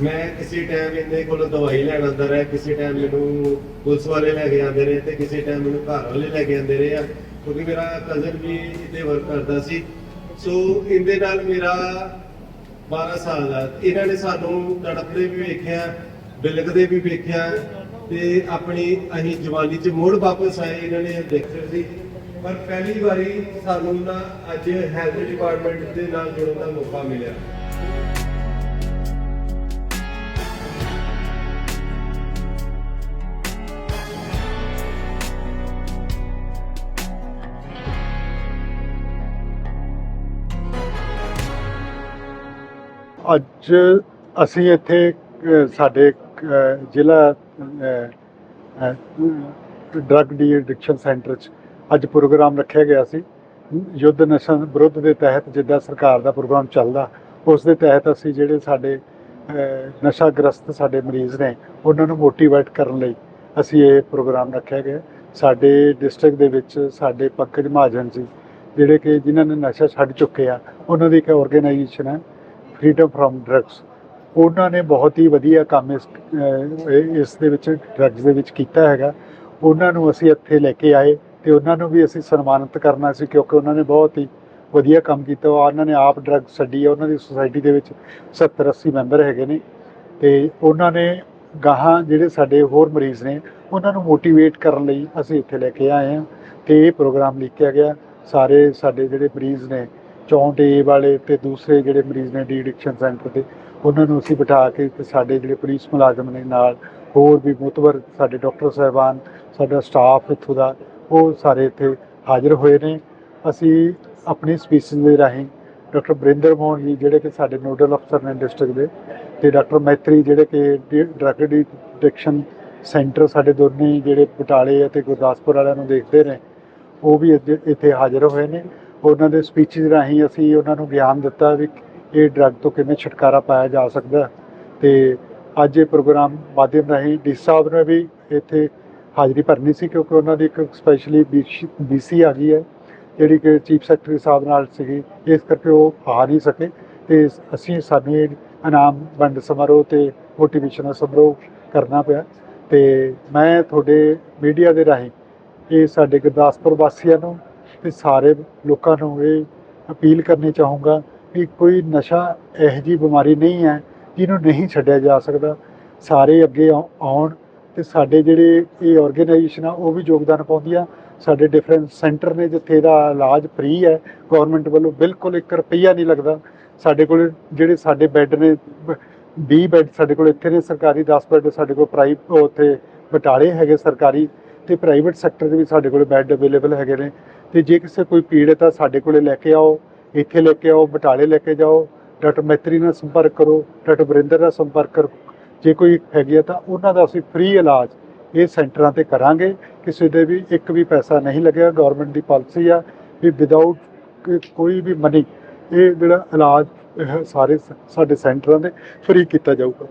ਮੈਂ ਕਿਸੇ ਟਾਈਮ ਇਹਦੇ ਕੋਲੋਂ ਦਵਾਈ ਲੈਣ ਆਉਂਦਾ ਰਿਹਾ, ਕਿਸੇ ਟਾਈਮ ਮੈਨੂੰ ਪੁਲਿਸ ਵਾਲੇ ਲੈ ਕੇ ਆਉਂਦੇ ਰਹੇ ਤੇ ਕਿਸੇ ਟਾਈਮ ਮੈਨੂੰ ਘਰ ਵਾਲੇ ਲੈ ਕੇ ਆਉਂਦੇ ਰਹੇ ਆ, ਕਿਉਂਕਿ ਮੇਰਾ ਕਜ਼ਨ ਵੀ ਇੱਥੇ ਵਰਕ ਕਰਦਾ ਸੀ। ਸੋ ਇਹਦੇ ਨਾਲ ਮੇਰਾ 12 ਸਾਲ ਦਾ ਇਹਨਾਂ ਨੇ ਸਾਨੂੰ ਤੜਪਦੇ ਵੀ ਵੇਖਿਆ ਬਿਲਕਦੇ ਵੀ ਵੇਖਿਆ ਤੇ ਆਪਣੀ ਅਸੀਂ ਜਵਾਨੀ 'ਚ ਮੁੜ ਵਾਪਸ ਆਏ, ਇਹਨਾਂ ਨੇ ਦੇਖਿਆ ਸੀ। ਪਰ ਪਹਿਲੀ ਵਾਰੀ ਸਾਨੂੰ ਨਾ ਅੱਜ ਹੈਲਥ ਡਿਪਾਰਟਮੈਂਟ ਦੇ ਨਾਲ ਜੁੜਨ ਦਾ ਮੌਕਾ ਮਿਲਿਆ। ਅੱਜ ਅਸੀਂ ਇੱਥੇ ਸਾਡੇ ਜ਼ਿਲ੍ਹਾ ਡਰੱਗ ਡੀ ਐਡਿਕਸ਼ਨ ਸੈਂਟਰ 'ਚ ਅੱਜ ਪ੍ਰੋਗਰਾਮ ਰੱਖਿਆ ਗਿਆ ਸੀ। ਯੁੱਧ ਨਸ਼ਾ ਵਿਰੁੱਧ ਦੇ ਤਹਿਤ ਜਿੱਦਾਂ ਸਰਕਾਰ ਦਾ ਪ੍ਰੋਗਰਾਮ ਚੱਲਦਾ, ਉਸ ਦੇ ਤਹਿਤ ਅਸੀਂ ਜਿਹੜੇ ਸਾਡੇ ਨਸ਼ਾ ਗ੍ਰਸਤ ਸਾਡੇ ਮਰੀਜ਼ ਨੇ, ਉਹਨਾਂ ਨੂੰ ਮੋਟੀਵੇਟ ਕਰਨ ਲਈ ਅਸੀਂ ਇਹ ਪ੍ਰੋਗਰਾਮ ਰੱਖਿਆ ਗਿਆ। ਸਾਡੇ ਡਿਸਟ੍ਰਿਕਟ ਦੇ ਵਿੱਚ ਸਾਡੇ ਪੰਕਜ ਮਹਾਜਨ ਜੀ ਜਿਹੜੇ ਕਿ ਜਿਨ੍ਹਾਂ ਨੇ ਨਸ਼ਾ ਛੱਡ ਚੁੱਕੇ ਆ, ਉਹਨਾਂ ਦੀ ਇੱਕ ਆਰਗੇਨਾਈਜੇਸ਼ਨ ਹੈ। ਫਰੀडम ਫਰਮ ਡਰੱਗਸ ਉਹਨਾਂ ਨੇ ਬਹੁਤ ਹੀ ਵਧੀਆ ਕੰਮ ਇਸ ਇਸ ਦੇ ਵਿੱਚ ਡਰੱਗਸ ਦੇ ਵਿੱਚ ਕੀਤਾ ਹੈਗਾ। ਉਹਨਾਂ ਨੂੰ ਅਸੀਂ ਇੱਥੇ ਲੈ ਕੇ ਆਏ ਤੇ ਉਹਨਾਂ ਨੂੰ ਵੀ ਅਸੀਂ ਸਨਮਾਨਿਤ ਕਰਨਾ ਸੀ ਕਿਉਂਕਿ ਉਹਨਾਂ ਨੇ ਬਹੁਤ ਹੀ ਵਧੀਆ ਕੰਮ ਕੀਤਾ। ਉਹ ਉਹਨਾਂ ਨੇ ਆਪ ਡਰੱਗ ਛੱਡੀ ਹੈ, ਉਹਨਾਂ ਦੀ ਸੁਸਾਇਟੀ ਦੇ ਵਿੱਚ 70 80 ਮੈਂਬਰ ਹੈਗੇ ਨੇ ਤੇ ਉਹਨਾਂ ਨੇ ਗਾਹਾਂ ਜਿਹੜੇ ਸਾਡੇ ਹੋਰ ਮਰੀਜ਼ ਨੇ, ਉਹਨਾਂ ਨੂੰ ਮੋਟੀਵੇਟ ਕਰਨ ਲਈ ਅਸੀਂ ਇੱਥੇ ਲੈ ਕੇ ਆਏ ਹਾਂ ਤੇ ਇਹ ਪ੍ਰੋਗਰਾਮ ਲਿਖਿਆ ਗਿਆ। ਸਾਰੇ ਸਾਡੇ ਜਿਹੜੇ ਮਰੀਜ਼ ਨੇ 64 ਏ ਵਾਲੇ ਤੇ ਦੂਸਰੇ ਜਿਹੜੇ ਮਰੀਜ਼ ਨੇ ਡੀ ਐਡਿਕਸ਼ਨ ਸੈਂਟਰ ਦੇ, ਉਹਨਾਂ ਨੂੰ ਅਸੀਂ ਬਿਠਾ ਕੇ ਤੇ ਸਾਡੇ ਜਿਹੜੇ ਪੁਲਿਸ ਮੁਲਾਜ਼ਮ ਨੇ ਨਾਲ ਹੋਰ ਵੀ ਮੁਤਬਰ ਸਾਡੇ ਡਾਕਟਰ ਸਾਹਿਬਾਨ, ਸਾਡਾ ਸਟਾਫ ਇੱਥੋਂ ਦਾ, ਉਹ ਸਾਰੇ ਇੱਥੇ ਹਾਜ਼ਰ ਹੋਏ ਨੇ। ਅਸੀਂ ਆਪਣੀ ਸਪੀਸੀਜ਼ ਦੇ ਰਾਹੀਂ ਡਾਕਟਰ ਬਰਿੰਦਰ ਮੋਹਨ ਜੀ, ਜਿਹੜੇ ਕਿ ਸਾਡੇ ਨੋਡਲ ਅਫਸਰ ਨੇ ਡਿਸਟ੍ਰਿਕਟ ਦੇ, ਤੇ ਡਾਕਟਰ ਮੈਤਰੀ ਜਿਹੜੇ ਕਿ ਡਰੱਗ ਡਿਟੈਕਸ਼ਨ ਸੈਂਟਰ ਸਾਡੇ ਦੋਨੇ ਜਿਹੜੇ ਬਟਾਲੇ ਅਤੇ ਗੁਰਦਾਸਪੁਰ ਵਾਲਿਆਂ ਨੂੰ ਦੇਖਦੇ ਨੇ, ਉਹ ਵੀ ਇੱਥੇ ਇੱਥੇ ਹਾਜ਼ਰ ਹੋਏ ਨੇ। ਉਹਨਾਂ ਦੇ ਸਪੀਚਸ ਰਾਹੀਂ ਅਸੀਂ ਉਹਨਾਂ ਨੂੰ ਗਿਆਨ ਦਿੱਤਾ ਵੀ ਇਹ ਡਰੱਗ ਤੋਂ ਕਿਵੇਂ ਛੁਟਕਾਰਾ ਪਾਇਆ ਜਾ ਸਕਦਾ ਹੈ। ਤੇ ਅੱਜ ਇਹ ਪ੍ਰੋਗਰਾਮ ਮਾਧਿਅਮ ਰਾਹੀਂ ਡੀ ਸਾਹਿਬ ਨੇ ਵੀ ਇੱਥੇ ਹਾਜ਼ਰੀ ਭਰਨੀ ਸੀ ਕਿਉਂਕਿ ਉਹਨਾਂ ਦੀ ਇੱਕ ਸਪੈਸ਼ਲੀ ਬੀਸੀ ਆ ਗਈ ਹੈ, ਜਿਹੜੀ ਕਿ ਚੀਫ ਸੈਕਟਰੀ ਸਾਹਿਬ ਨਾਲ ਸੀਗੀ ਇਸ ਕਰਕੇ ਉਹ ਆ ਨਹੀਂ ਸਕੇ ਤੇ ਅਸੀਂ ਸਾਨੂੰ ਇਹ ਇਨਾਮ ਵੰਡ ਸਮਾਰੋਹ ਤੇ ਮੋਟੀਵੇਸ਼ਨਲ ਸਮਾਰੋਹ ਕਰਨਾ ਪਿਆ ਤੇ ਮੈਂ ਤੁਹਾਡੇ ਮੀਡੀਆ ਦੇ ਰਾਹੀਂ ਇਹ ਸਾਡੇ ਗੁਰਦਾਸਪੁਰ ਵਾਸੀਆਂ ਨੂੰ ਤੇ ਸਾਰੇ ਲੋਕਾਂ ਨੂੰ ਇਹ ਅਪੀਲ ਕਰਨੀ ਚਾਹੂੰਗਾ ਕਿ ਕੋਈ ਨਸ਼ਾ ਇਹੋ ਜਿਹੀ ਬਿਮਾਰੀ ਨਹੀਂ ਹੈ ਜਿਹਨੂੰ ਨਹੀਂ ਛੱਡਿਆ ਜਾ ਸਕਦਾ। ਸਾਰੇ ਅੱਗੇ ਆਉ- ਆਉਣ ਤੇ ਸਾਡੇ ਜਿਹੜੇ ਇਹ ਆਰਗੇਨਾਈਜੇਸ਼ਨ ਆ, ਉਹ ਵੀ ਯੋਗਦਾਨ ਪਾਉਂਦੀਆਂ। ਸਾਡੇ ਡਿਫਰੈਂਸ ਸੈਂਟਰ ਨੇ ਜਿੱਥੇ ਦਾ ਇਲਾਜ ਫ੍ਰੀ ਹੈ ਗਵਰਨਮੈਂਟ ਵੱਲੋਂ ਬਿਲਕੁਲ 1 ਰੁਪਈਆ ਨਹੀਂ ਲੱਗਦਾ। ਸਾਡੇ ਕੋਲ ਜਿਹੜੇ ਸਾਡੇ ਬੈੱਡ ਨੇ ਬ- 20 ਬੈੱਡ ਸਾਡੇ ਕੋਲ ਇੱਥੇ ਨੇ, ਸਰਕਾਰੀ 10 ਬੈੱਡ ਸਾਡੇ ਕੋਲ ਪ੍ਰਾਈਵੇਟ ਉੱਥੇ ਬਟਾਲੇ ਹੈਗੇ ਸਰਕਾਰੀ ਤੇ ਪ੍ਰਾਈਵੇਟ ਸੈਕਟਰ ਦੇ ਵੀ ਸਾਡੇ ਕੋਲ ਬੈੱਡ ਅਵੇਲੇਬਲ ਹੈਗੇ ਨੇ। ਤੇ ਜੇ ਕਿਸੇ ਕੋਈ ਪੀੜਤ ਆ ਸਾਡੇ ਕੋਲੇ ਲੈ ਕੇ ਆਓ, ਇੱਥੇ ਲੈ ਕੇ ਆਓ, ਬਟਾਲੇ ਲੈ ਕੇ ਜਾਓ, ਡਾਕਟਰ ਮੈਤਰੀ ਨਾਲ ਸੰਪਰਕ ਕਰੋ, ਡਾਕਟਰ ਵਰਿੰਦਰ ਨਾਲ ਸੰਪਰਕ ਕਰੋ। ਜੇ ਕੋਈ ਹੈਗੀ ਆ ਤਾਂ ਉਹਨਾਂ ਦਾ ਅਸੀਂ ਫ੍ਰੀ ਇਲਾਜ ਇਹ ਸੈਂਟਰਾਂ ਤੇ ਕਰਾਂਗੇ। ਕਿਸੇ ਦੇ ਵੀ ਇੱਕ ਵੀ ਪੈਸਾ ਨਹੀਂ ਲੱਗੇਗਾ ਗਵਰਨਮੈਂਟ ਦੀ ਪਾਲਿਸੀ ਆ ਵੀ ਵਿਦਆਊਟ ਕੋਈ ਵੀ ਮਨੀ ਇਹ ਜਿਹੜਾ ਇਲਾਜ, ਇਹ ਸਾਰੇ ਸਾਡੇ ਸੈਂਟਰਾਂ ਦੇ ਫ੍ਰੀ ਕੀਤਾ ਜਾਊਗਾ।